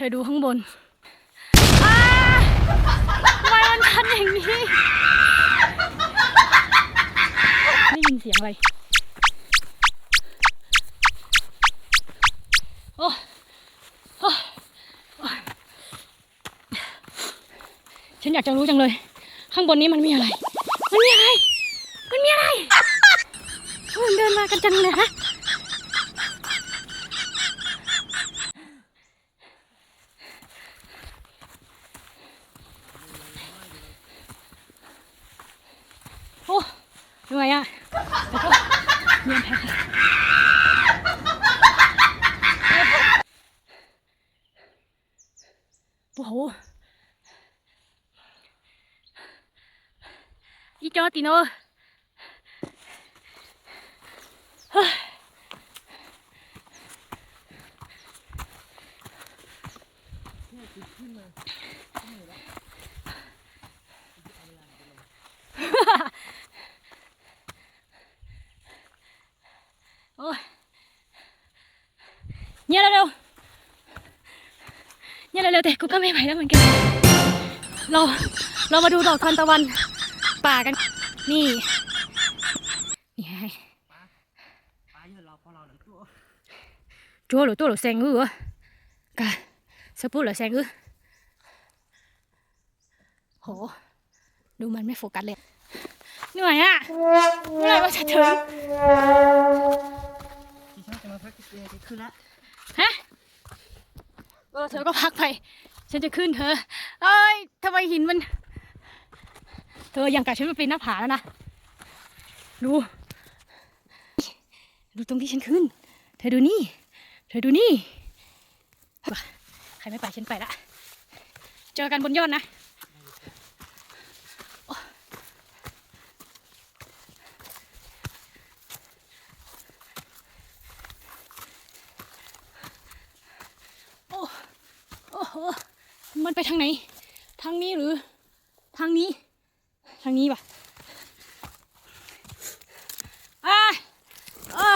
เธอดูข้างบนทำไมมันชันอย่างนี้ได้ยินเสียงอะไรโอ้โอ้โอ้ฉันอยากจะรู้จังเลย ข้างบนนี้มันมีอะไร มันมีอะไร มันมีอะไรมันเดินมากันจังเลยฮะ โอ้เหนื่อยอะแล้วก็เนียนแพ้โอ้โหอีจอ ติโนเฮ้ยโอ้ยเนี่ยเร็วเนี่ยเร็วแต่กูก็ไม่ไหวแล้วเหมือนกัน เรา เรามาดูดอกทานตะวันป่ากัน นี่นี่ไงป้าเยอะเราพอเราหนังตัว chúa lửa tôi lửa sen ư cả sắp bút lửa sen ư โห ดูมันไม่โฟกัสเลยเหนื่อยอะเมื่อไหร่ว่าจะถึงที่ฉันจะมาพักที่เตียงขึ้นละฮะเออเธอก็พักไป ฉันจะขึ้นเธอ เอ้ยทำไมหินมัน เธอยังกับฉันมาปีนหน้าผาแล้วนะ ดู ดูตรงที่ฉันขึ้น เธอดูนี่ เธอดูนี่ ใครไม่ไปฉันไปละ เจอกันบนยอดนะอ้โอ้โหมันไปทางไหน ทางนี้หรือ ทางนี้ ทางนี้ปะอ่าอ่า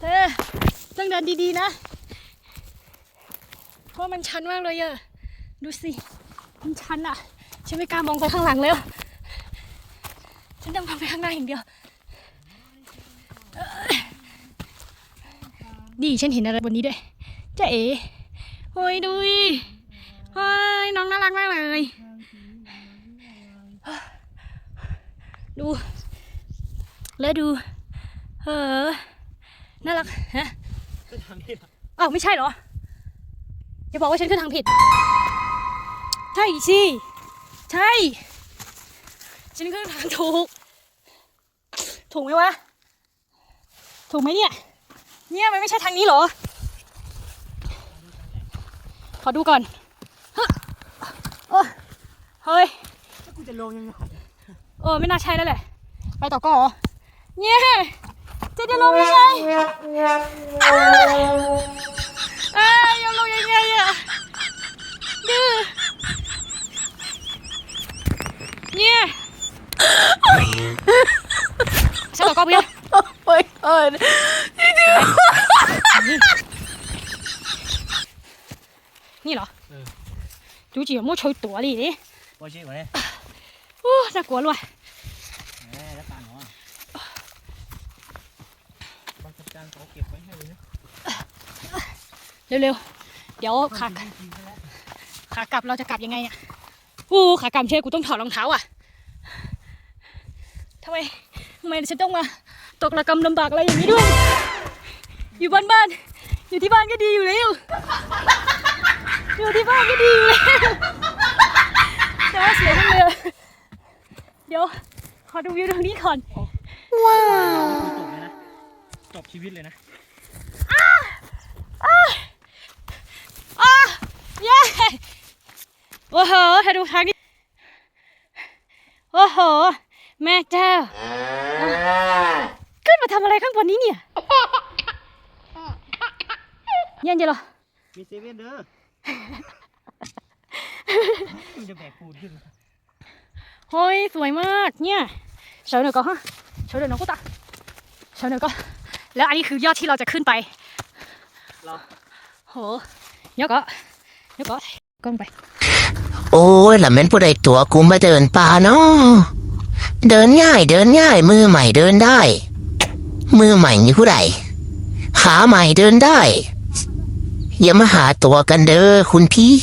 เธอต้องเดินดีๆนะ เพราะมันชันมากเลยอะ ดูสิ มันชันอะฉันไม่กล้ามองไปข้างหลังแล้ว ฉันต้องมองไปข้างหน้าอย่างเดียว ดีฉันเห็นอะไรบนนี้ด้วยจ้าเอ๋โอ้ยดูดิ เฮ้ยน้องน่ารักมากเลย ดู แล้วดูเออน่ารักฮะก็ทำนี่ละอ้าวไม่ใช่เหรออย่าบอกว่าฉันขึ้นทางผิด ใช่สิใช่ ฉันขึ้นทางถูก ถูกไหมวะ ถูกไหมเนี่ย เนี่ยมันไม่ใช่ทางนี้เหรอ ขอดูก่อนฮะ โอ้เฮ้ยแล้วกูจะลงยังไงเออ ไม่น่าใช่แล้วแหละ ไปต่อก็เหรอเนี่ยจะจะลงยังไงเอ้ยจะลงยังไงอะดื้อเนี่ยใช่ต่อก็เพื่อน โอ้ยเอิญ นี่เหรอ ดูจีมั่วช่วยตัวดิดิว่าชื่อวะเนี่ยโอ้น่ากลัวเลยแหมแล้วตาหนอบางจานเขาเก็บไว้ให้เลยนะเร็วๆ เดี๋ยวขากขากลับเราจะกลับยังไงเนี่ยอู้ขากลับเชื่อกูต้องถอดรองเท้าอะทำไมทำไมฉันต้องมาตกระกำลำบากอะไรอย่างนี้ด้วย อยู่บ้านบ้านๆอยู่ที่บ้านก็ดีอยู่แล้ว อยู่ที่บ้านก็ดีอยู่แล้วแต่ว่าเสียจังเลยเดี๋ยว ขอดูวิวตรงนี้ก่อน ว้าวจบเลยนะจบชีวิตเลยนะ อ้าเย้โอ้โหเธอดูทางนี้โอ้โห แม่เจ้า ขึ้นมาทำอะไรข้างบนนี้เนี่ย เย็นจีเหรอ มีเซเว่นเด้อ มันจะแบกปูนขึ้นโอ้ยสวยมากเนี่ยเฉยหน่อยก็ฮะเฉยหน่อยก็ตาเฉยหน่อยก็แล้วอันนี้คือยอดที่เราจะขึ้นไปรเราโหยกก็ยกก็กล้องไป โอ้ยแล้วแม่นผู้ใดตัวกูมาเดินป่าเนาะเดินง่ายเดินง่ายมือใหม่เดินได้ มือใหม่นี่ผู้ใดขาใหม่เดินได้ อย่ามาหาตัวกันเด้อคุณพี่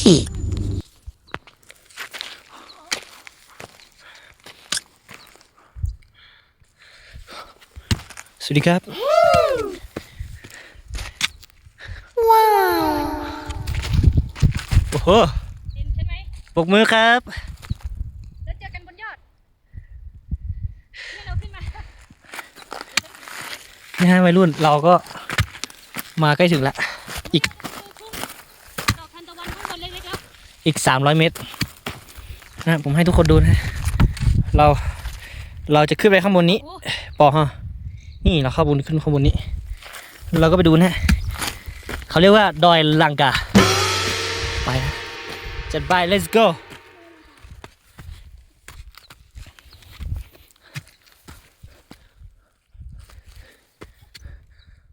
สวัสดีครับ ว้าว โอ้โหเห็นใช่ไหมปกมือครับ แล้วเจอกันบนยอดนี่เราขึ้นมา นี่ฮะวัยรุ่นเราก็มาใกล้ถึงละ อีก ดอกทานตะวันข้างบนเล็กๆแล้ว อีก 300 เมตรนะผมให้ทุกคนดูนะ เราเราจะขึ้นไปข้างบนนี้ปอฮะนี่เราข้าบนขึ้นข้างบนนี้ เราก็ไปดูนะเขาเรียกว่าดอยลังกา ไปนะจัดไป let's go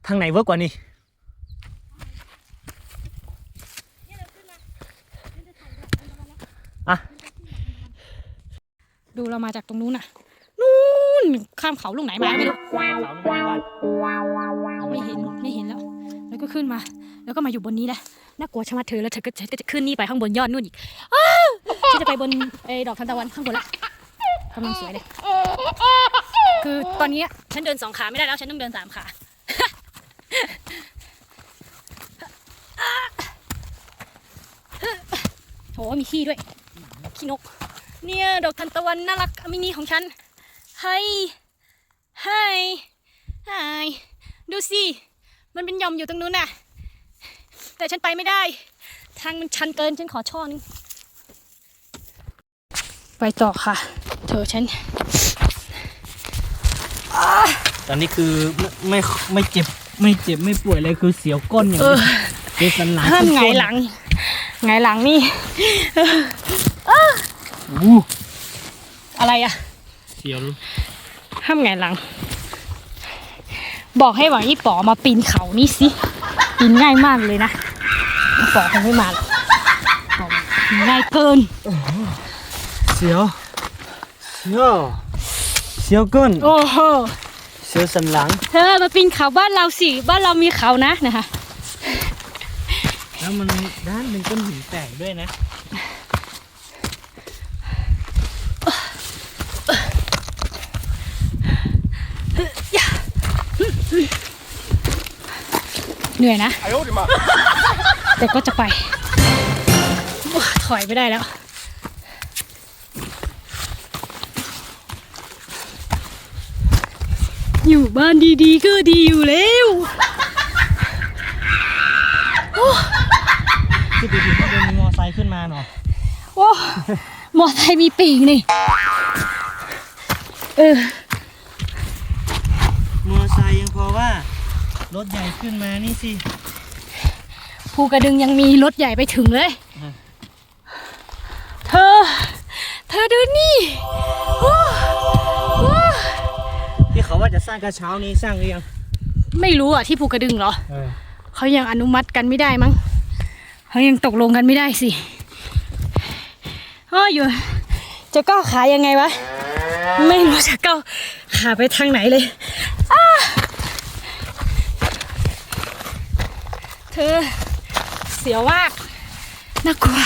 ทางไหนเวิร์กกว่านี้ อะ ดูเรามาจากตรงนู้นน่ะ นู่นข้ามเขาลูกไหนมาไม่รู้ไม่เห็นไม่เห็นแล้ว แล้วก็ขึ้นมา แล้วก็มาอยู่บนนี้แหละน่ากลัวชะมัดเธอแล้วเธอก็เธอจะขึ้นนี่ไปข้างบนยอดนู่นอีกอ้าวฉันจะไปบนไอ้ดอกทานตะวันข้างบนละกำลังสวยเลย คือตอนนี้ฉันเดินสองขาไม่ได้แล้วฉันต้องเดินสามขาโหมีขี้ด้วย ขี้นก เนี่ยดอกทานตะวันน่ารักมินิของฉันไฮไฮไฮดูสิ มันเป็นหย่อมอยู่ตรงนู้นน่ะ แต่ฉันไปไม่ได้ ทางมันชันเกินฉันขอช่อนึง ไปต่อค่ะ เธอฉัน ตอนนี้คือไม่ไม่ไม่เจ็บไม่เจ็บไม่ป่วยเลยคือเสียวก้นอย่างเอเดีอยวเป็นสันหลังห้ามไงก้นหลังไงหลังนี่ อู้อะไรอะเสียวห้ามไงหลัง บอกให้หวังยี่ป๋อมาปีนเขานี่สิ ปีนง่ายมากเลยนะป๋อคงไม่มาหรอกป๋อปีนง่ายเกิน เสียว เสียว เสียวก้นโอ้โห เสียวสันหลัง เธอมาปีนเขาบ้านเราสิ บ้านเรามีเขานะนะคะ แล้วมันด้านเป็นก้อนหินแตกด้วยนะ เหนื่อยนะ แต่ก็จะไปโอ้ถอยไม่ได้แล้ว อยู่บ้านดีๆ ก็ดีอยู่แล้วคือดูดิข้างบนมีมอไซค์ขึ้นมาเนาะโอ้มอไซค์มีปีกนี่ เออ มอไซค์ยังพอว่า รถใหญ่ขึ้นมานี่สิภูกระดึงยังมีรถใหญ่ไปถึงเลยอืมเธอ เธอดูนี่โอ้โอ้ที่เขาว่าจะสร้างกระเช้านี้สร้างหรือยังไม่รู้อะที่ภูกระดึงเหรอเออเขายังอนุมัติกันไม่ได้มั้งเขายังตกลงกันไม่ได้สิอ้ออยู่ จะก้าวขายังไงวะ ไม่รู้จะก้าวขาไปทางไหนเลยอ้า เธอเสียวมากน่ากลัว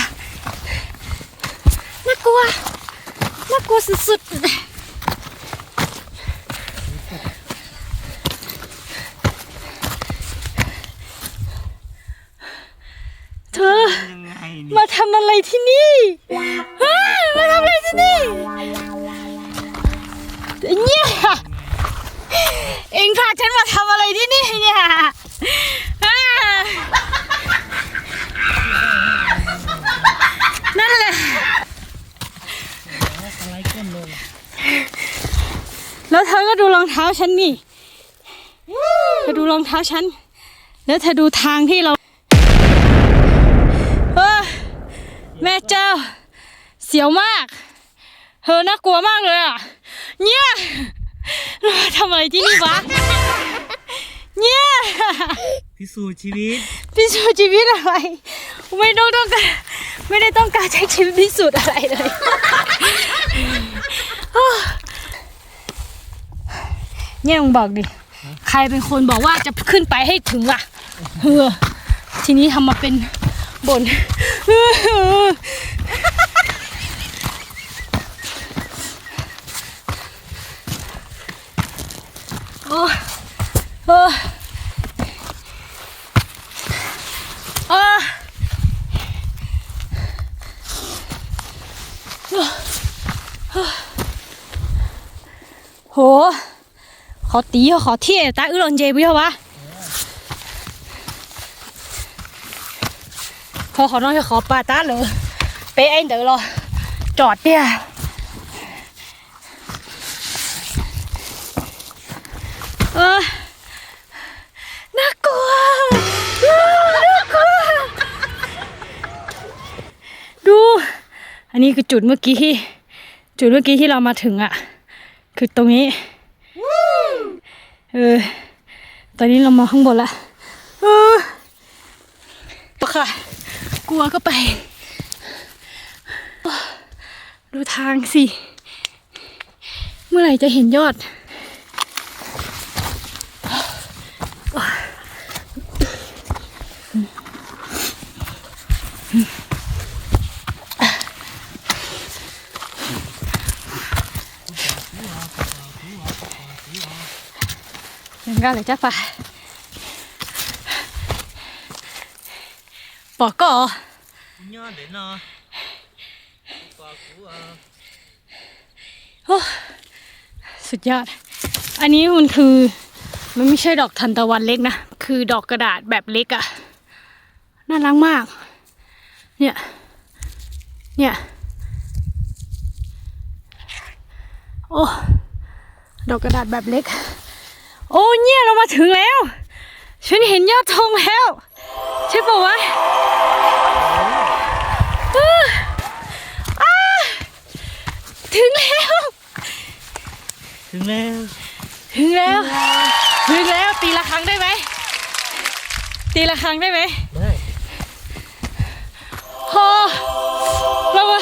น่ากลัวน่ากลัวสุดๆ เท้าฉัน แล้วเธอดูทางที่เราเออแม่เจ้า เสียวมาก เธอน่ากลัวมากเลยอะ เนี่ยเรามาทำอะไรที่นี่วะ เนี่ย พิสูจน์ชีวิต พิสูจน์ชีวิตอะไร ไม่ต้องต้องการไม่ได้ต้องการใช้ชีวิตพิสูจน์อะไรเลย เนี่ยมึงบอกดิ ใครเป็นคนบอกว่าจะขึ้นไปให้ถึงล่ะเออทีนี้ทำมาเป็นบนโอ้โอ้โอ้โห ขอตีขอเที่ยตาอื้อหลอนเจ็บเหรอวะพอขอน้องขอปลาตาเลยไปเองเดี๋ยวรอจอดเตี้ยน่ากลัวน่ากลัวดู อันนี้คือจุดเมื่อกี้ที่จุดเมื่อกี้ที่เรามาถึงอะ คือตรงนี้ เออ ตอนนี้เรามาข้างบนละเออปะค่ะ กลัวก็ไป ดูทางสิ เมื่อไหร่จะเห็นยอด ยังก็เลยจะไปบอกก็ยอดเด่นเนาะปากกูอะโอ้สุดยอด อันนี้มันคือมันไม่ใช่ดอกทันตะวันเล็กนะ คือดอกกระดาษแบบเล็กอะน่ารักมาก เนี่ย เนี่ย โอ้ ดอกกระดาษแบบเล็ก โอ้เนี่ยเรามาถึงแล้ว ฉันเห็นยอดธงแล้ว ใช่ปะวะอ้าอ้าถึงแล้ว ถึงแล้ว ถึงแล้ว ถึงแล้วตีละครั้งได้ไหม ตีละครั้งได้ไหมได้พอเรามา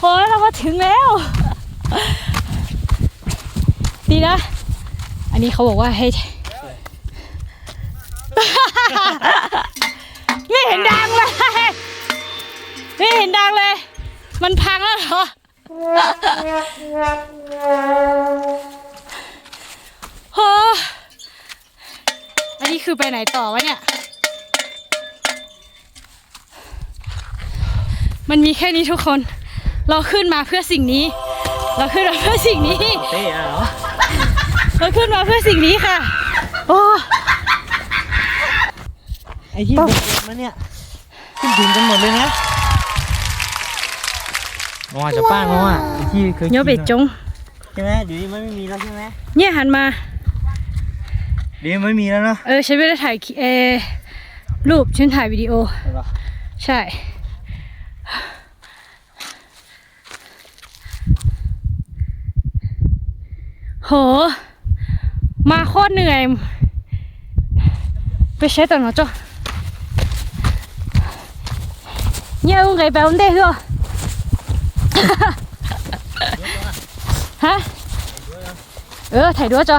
พอเรามาถึงแล้ว ดีนะ อั นนี้เขาบอกว่าให้ ไม่เห็นดังเลย ไม่เห็นดังเลย มันพังแล้วเหรอโอ้อันนี้คือไปไหนต่อวะเนี่ย มันมีแค่นี้ทุกคน เราขึ้นมาเพื่อสิ่งนี้ เราขึ้นมาเพื่อสิ่งนี้ เต้อะเหรอ เราขึ้นมาเพื่อสิ่งนี้ค่ะ โอ้ ไอ้ที่ปั๊บเด็กๆมาเนี่ยขึ้นถึงกันหมดเลยนะงอจะป้างงอะไอ้ที่เคยเดี๋ยวเบ็ดจงใช่ไหมเดี๋ยวนี้มันไม่มีแล้วใช่ไหมเนี่ยหันมาเดี๋ยวไม่มีแล้วเนาะเออฉันไม่ได้ถ่ายคลิเออรูปฉันถ่ายวิดีโอเหรอใช่โห มาโคตรเหนื่อย ไปใช้ต่อหน่อยจ้ะเนี่ยมึงไงไปวันเดียวฮะเออถ่ายด้วยจ้ะ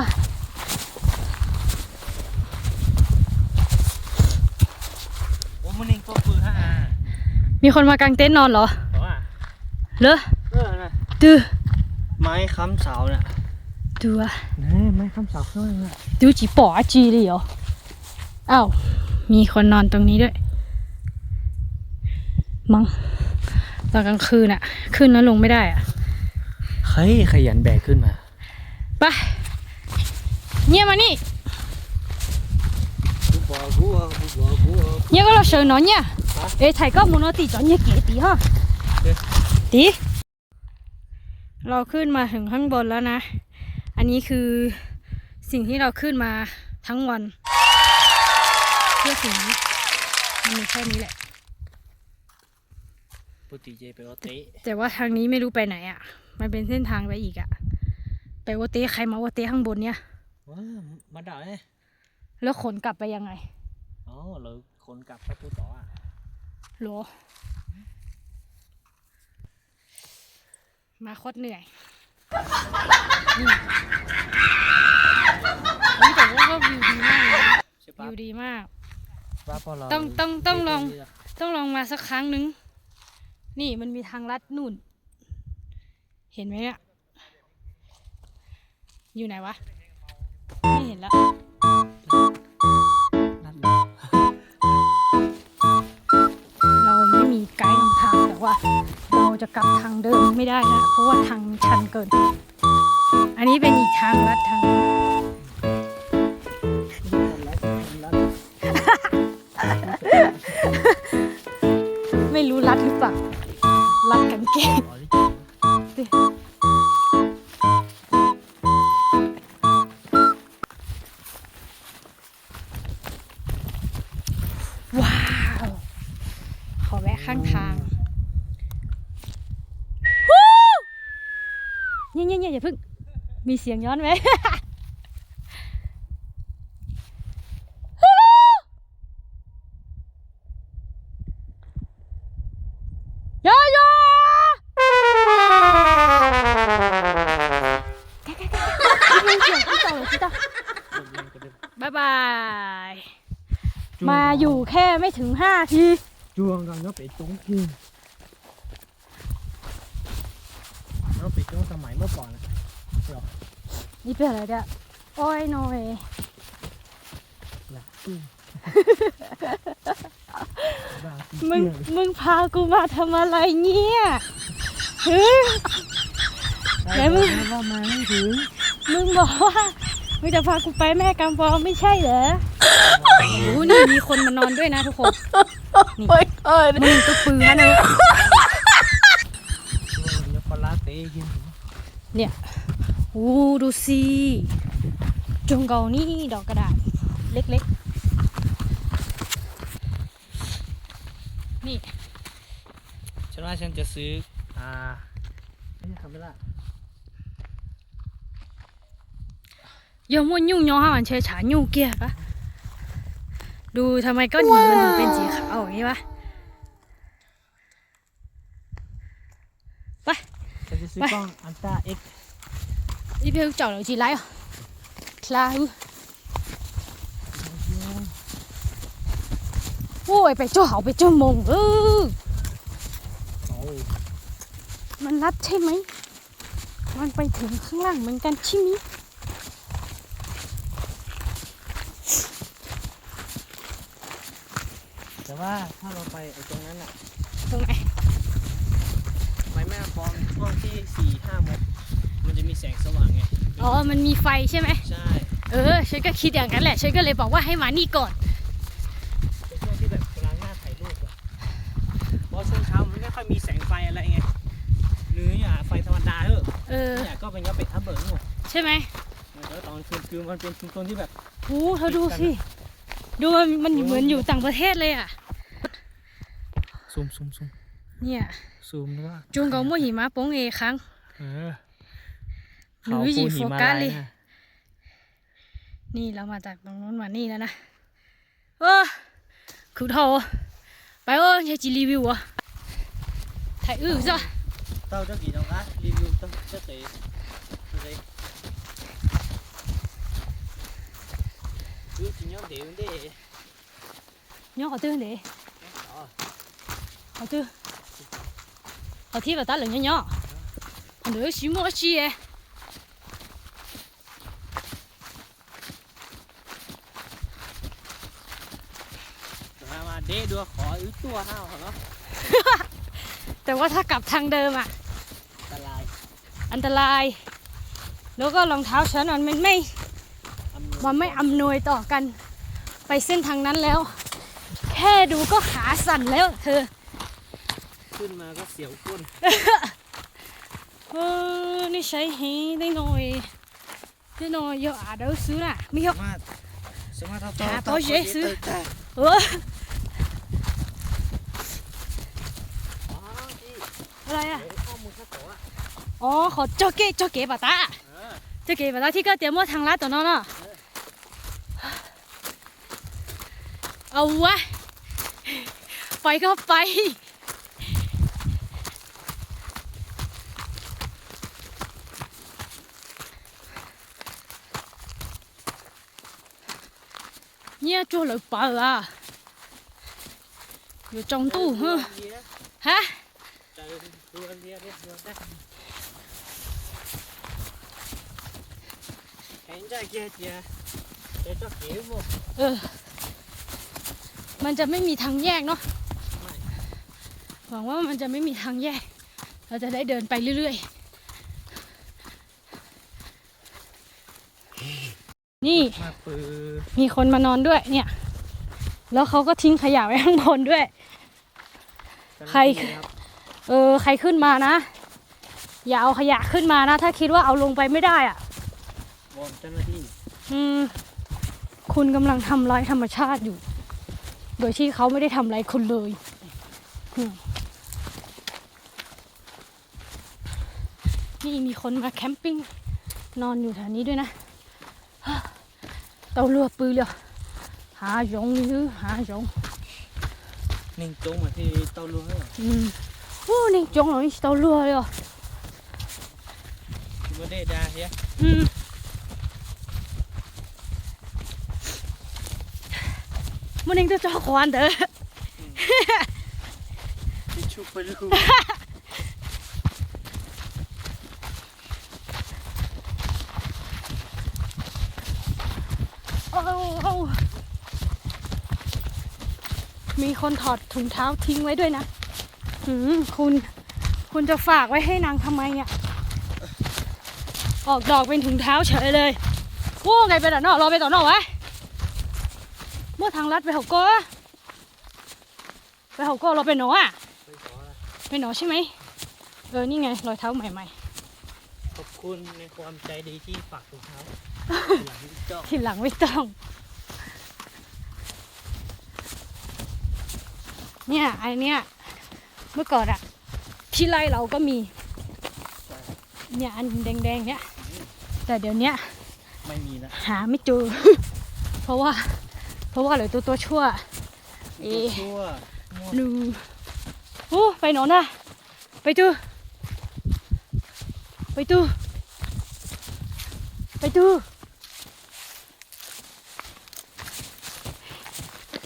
โอ้มันเองก็คือฮะมีคนมากางเต็นท์นอนเหรอแต่ว่าเหรอเออนะดูไม้ค้ำเสาเนี่ย ดูอะนี่ไม้ค้ำเสาข้างล่างอะดูจีป๋อจีเลยเหรออ้าวมีคนนอนตรงนี้ด้วย มั้งตอนกลางคืนอะขึ้นแล้วลงไม่ได้อะเฮ้ยขยันแบกขึ้นมาไปเนี่ยมานี่กูบอกกูอะกูบอกกูอะเนี่ยก็เราเชิญนอนเนี่ยเอ้ยถ่ายก็มุนเอาตีจอนเนี่ยเก๋ตีฮะเอ๊ะตีเราขึ้นมาถึงข้างบนแล้วนะ อันนี้คือสิ่งที่เราขึ้นมาทั้งวัน เพื่อสิ่งนี้มันมีแค่นี้แหละ ปกติเจไปก็เตะแต่ว่าทางนี้ไม่รู้ไปไหนอะ่ะ มันเป็นเส้นทางไปอีกอะ่ะ ไปโอเต้ใครมาโอเต้ข้างบนเนี่ยว้ามาด่าเนี่ยแล้วขนกลับไปยังไง อ๋อเราคนกลับพระปูต่ออะหรอ มาโคตรเหนื่อย นี่นี่แต่ว่าก็วิวดีมากเลยนะใช่ปะวิวดีมากว่าพอเราต้องต้องต้องลองเจต้องลองมาสักครั้งนึงนี่มันมีทางลัดนู่น เห็นไหมเนี่ย อยู่ไหนวะ ไม่เห็นแล้ว นั่นเลยเราไม่มีไกด์นำทางแต่ว่าเรา จะกลับทางเดิมไม่ได้นะเพราะว่าทางชันเกิน อันนี้เป็นอีกทางลัดทางไม่รู้รัดหรือเปล่ารัดกันเก่ง เงี้ยเงี้ยเงี้ยอย่าเพิ่ง มีเสียงย้อนไหมยายาบายบาย มาอยู่แค่ไม่ถึงห้าที จวงกันก็ไปจงกินเราไปจงสมัยเมื่อก่อนนะ นี่เป็นอะไรเนี่ยโอ้ยหน่อยหลักตู้บ้าจริมึงเที่ยเลยมึงพากูมาทำอะไรเนี่ยเฮ้ยไหนมึงด้ว่ามาไม่ถึงมึงบอกว่ามึงจะพากูไปแม่กำปองไม่ใช่เหรอโอ้โหนี่มีคนมานอนด้วยนะทุกคนนี่มึงก็ปืนนะเนอะจ โอ้ดูสิจงเกานี่ดอกกระดาษ เล็กๆ นี่ ฉันว่าฉันจะซื้อ อ่าไม่ใช่ทำไม่ได้ยอมว่ยุ่งยอหมันเชยฉานยุ่งเกียปะดูทำไมก้อนหินมันถึงเป็นสีขาวอย่างนี้ปะไป จะซื้อกล้องอันต้าเอ็กซ์ đi phiêu chọn được gì lấy là hư ôi phải cho hậu phải cho mồm ư mình lắp thế mấy มันไปถึงข้างล่างเหมือนกันชิมิแต่ว่าถ้าเราไปไอ้ตรงนั้นอะตรงไหนไปแม่ฟองช่วงที่สี่ห้าโมง จะมีแสงสว่างไง อ๋อ มันมีไฟใช่ไหม ใช่เออ ฉันก็คิดอย่างนั้นแหละ ฉันก็เลยบอกว่าให้มานี่ก่อน เป็นช่วงที่แบบกำลังหน้าถ่ายรูปอะเพราะช่วงเช้ามันไม่ค่อยมีแสงไฟอะไรไง หรืออย่าไฟธรรมดาเถอะเออ เนี่ยก็เป็นก็เป็นทับเบิร์หมดใช่ไหมแล้วตอนคืนคือมันเป็นชุมชนที่แบบ โอ้เธอดูสิ ดูมันมันเหมือนอยู่ต่างประเทศเลยอะ ซูมซูมซูมเนี่ย ซูมด้วยว่าจุงเกามั่วหิมะโป้งเอครั้ง เออ หนูหยิบโฟกัสเลยนะนี่เรามาจากตรงนู้นมานี่แล้วนะเออคือโทไปเออใช้จีรีวิวอะถ่ายอื้อจ้ะ tao cho kỳ đâu á review tao cho chị đây cứ chỉ nhớ điểm đi nhớ họ tư để đó họ tư họ thi vào tá lần nhớ nhớ họ nữa xíu mua chi ấy mà mà để đưa khỏi ứ tua hao hả nó แต่ว่า ถ้ากลับทางเดิมอะ ta lại อันตราย แล้วก็รองเท้าฉันมันไม่ âm มันไม่อำนวยต่อกัน ไปเส้นทางนั้นแล้ว แค่ดูก็ขาสั่นแล้วเธอขึ้นมาก็เสียวก้นเออนี่ใช้เฮได้หน่อยได้หน่อยเยอะอะเดี๋ยวซื้อน่ะไม่เยอะ สามารถสามารถเอาหาตัวเจ๊ซื้อ เอออ๋อ อะไรอะอ๋อเขาเจ้าเก๋เจ้าเก๋ปะตาเจ้าเก๋ปะตาที่ก็เตรียมว่าทางลัดตัวน้อเนาะเอาวะไปก็ไปเนี่ยจู่เลยปลาละอยู่จงตู้ฮะฮะ ดูอันเดียวเรียบร้อยได้เห็นใจเกียร์เจียเดี๋ยวจะเขียวหมดเออ มันจะไม่มีทางแยกเนาะหวังว่ามันจะไม่มีทางแยก เราจะได้เดินไปเรื่อยๆ นี่ มีคนมานอนด้วยเนี่ย แล้วเขาก็ทิ้งขยะไว้ข้างบนด้วย ใคร เออใครขึ้นมานะ อย่าเอาขยะขึ้นมานะ ถ้าคิดว่าเอาลงไปไม่ได้อะบอลเจ้าหน้าที่อืมคุณกำลังทำร้ายธรรมชาติอยู่ โดยที่เขาไม่ได้ทำอะไรคุณเลยอืมนี่มีคนมาแคมปิ้งนอนอยู่แถวนี้ด้วยนะเตาเรือปือเรือหาหยงหรือหาหยงนิ่งจงมาที่เตาล้วงเหรอ อืม โอ้นี่จงหน่อยเตาเรือเลยเหรอคิดว่าได้ดาเฮียอืมมันเองจะจอควันเด้อที่ชุบไปลูกโอ้โอ้มีคนถอดถุงเท้าทิ้งไว้ด้วยนะ หืมคุณ คุณจะฝากไว้ให้นางทำไมเนี่ยออกดอกเป็นถุงเท้าเฉยเลยโว้ไงไปต่อนอกรอไปต่อนอกวะเมื่อทางลัดไปเขาก็ไปเขาก็เราไปหนออะไปขอละไปหนอใช่ไหมเออนี่ไงรอยเท้าใหม่ขอบคุณในความใจดีที่ฝากถุงเท้าหลังที่เจาะๆทีหลังไม่ต้องเนี่ยไอเนี้ย เมื่อก่อนอะที่ไร่เราก็มี เนี่ยอันแดงๆ เนี่ย แต่เดี๋ยวเนี้ยไม่มีละหาไม่เจอ เพราะว่า เพราะว่าเหลือตัวตัวชั่ว เอ๊ะชั่วหนูโอ้ไปหนอนนะไปดูไปดูไปดู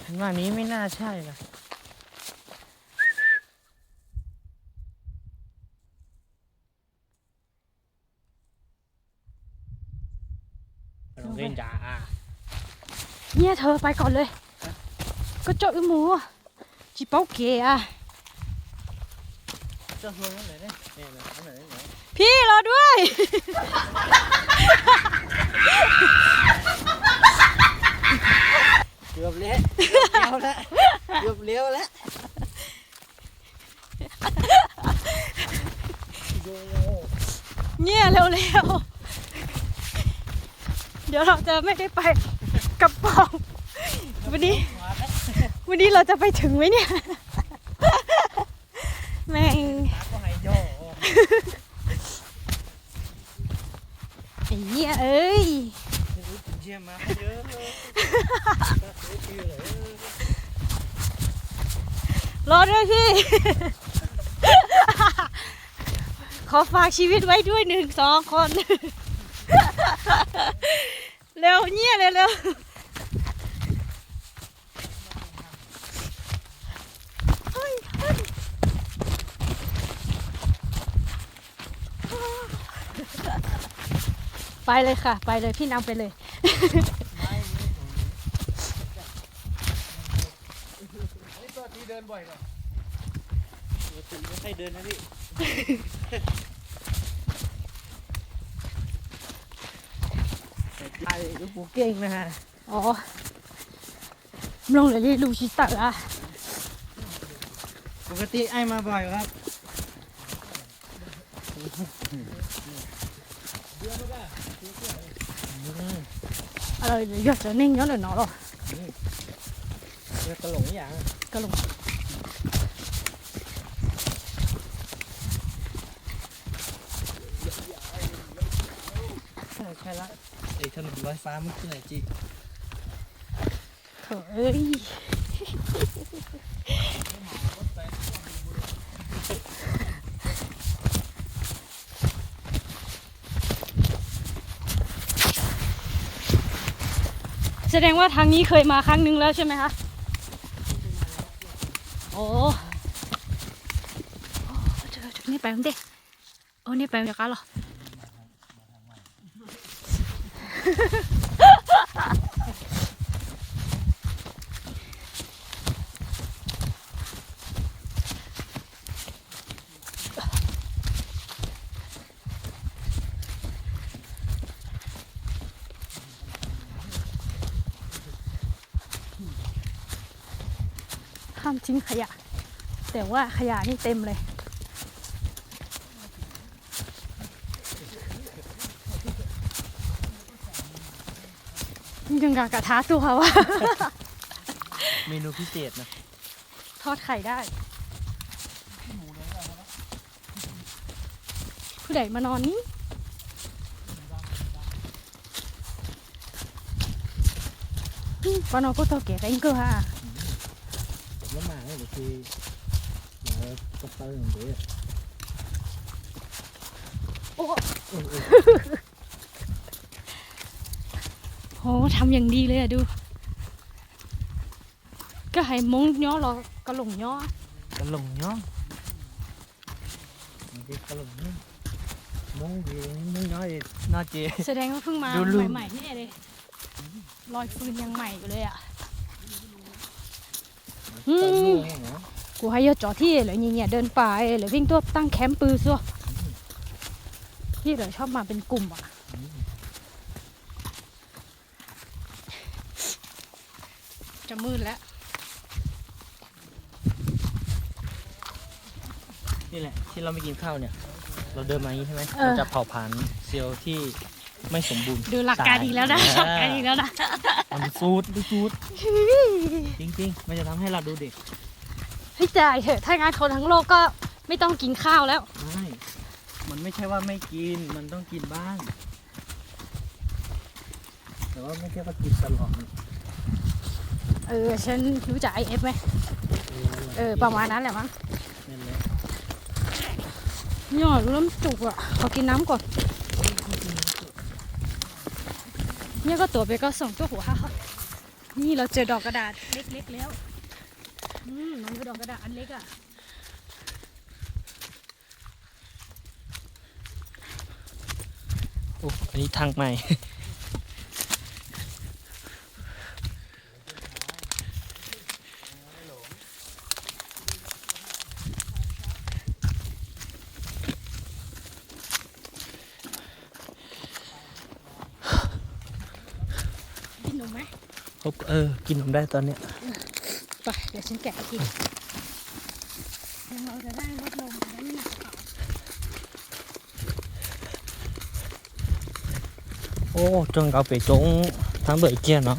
ฉันว่านี้ไม่น่าใช่นะเราเล่นจ้า เนี่ยเธอไปก่อนเลย ก็เจาะอีหมูอะจีเป้าเก๋อะเจ้าเฮืองนั่นไหนเนี่ยเนี่ยนะอันไหนไหนพี่รอด้วย เกือบเละเกือบเลี้ยวแล้วเกือบเลี้ยวแล้วโยเนี่ยเร็วๆ เดี๋ยวเราจะไม่ได้ไป กับปองวันนี้มาแล้ววันนี้เราจะไปถึงไหมเนี่ยแม่งตาก็ให้โยไอ้เนี่ยเอ้ยเชี่ยมาเยอะเลยชื่อเลยรอด้วยพี่ ขอฝากชีวิตไว้ด้วยหนึ่งสองคน เร็วเนี่ยเร็วเร็วเฮ้ยเฮ้ย ไปเลยค่ะ ไปเลยพี่นำไปเลย นี่ตัวที่เดินบ่อยกว่าปกติไม่ค่อยเดินนะพี่แต่ไทยลูกปูเก่งนะฮะอ๋อลงเลยลูชิตะอะปกติไอ้มาบ่อยครับ อะไรเดี๋ยวจะนิ่งย้อนเดี๋ยวหนอหรอเรื่องกระหลงอย่าง ก็ลง ใช่ใช่ละไอ้ถนนลอยฟ้ามันคือไหนจี โถเอ้ย แสดงว่าทางนี้เคยมาครั้งนึงแล้วใช่ไหมคะโอ้โอ้จุดนี้ไปมั้งเด็โอ้นี่ไปจากกันเหรอ ห้ามทิ้งขยะ แต่ว่าขยะนี่เต็มเลยยังกากระทะตัววะเมนูพิเศษนะ ทอดไข่ได้ ผู้ใดมานอนนี้อืมปานอก็ตัวเก๋เองก็ฮะแล้วมาเนี่ยคือ เดี๋ยวก็เติมเดี๋ยวโอ้โหทำอย่างดีเลยอะดู ก็ให้มงย่อรอกระหลงย่อกระหลงย่องมันจะกระหลงย่องมองดีมึงน้อยน่าเจแสดงว่าเพิ่งมาดูลืมใหม่ๆนี่เลยรอยฟืนยังใหม่อยู่เลยอะ อืม กูให้ยอจอที่เหลือเนี่ยเดินป่าเหลือวิ่งตัวตั้งแคมป์ปืนซัวที่เหลือชอบมาเป็นกลุ่มอะจะมืดแล้ว นี่แหละ ที่เราไม่กินข้าวเนี่ย เราเดินมาอย่างนี้ใช่ไหมเออเราจะเผาผลาญเซลล์ที่ไม่สมบูรณ์ดูหลักการอีกแล้วนะตยหลักการอีกแล้วนะมันดูซูดดูซูดจริงๆ มันจะทำให้เราดูเด็ก เฮ้ยจ่ายเถอะถ้างั้นคนทั้งโลกก็ไม่ต้องกินข้าวแล้ว ไม่มันไม่ใช่ว่าไม่กิน มันต้องกินบ้าง แต่ว่าไม่ใช่ว่ากินตลอดเออ ฉันรู้จักไอเอฟไหมเออ ประมาณนั้นแหละมั้งนั่นแหละย่อรู้น้ำจุกอะ ขอกินน้ำก่อน เนี่ยก็ตัวไปก็ส่งตัวหัวห้าเขานี่เราเจอดอกกระดาษเล็กๆแล้ว อืมน้องคือดอกกระดาษอันเล็กอะโอ้อันนี้ทางใหม่ กินหนูไหม เออ กินผมได้ตอนเนี้ย ไปเดี๋ยวฉันแกะกินเราจะได้ลดลงจะได้ไม่หนักเป๋าโอ้จงเอาไปจงทางเบื่อเกียนเนาะ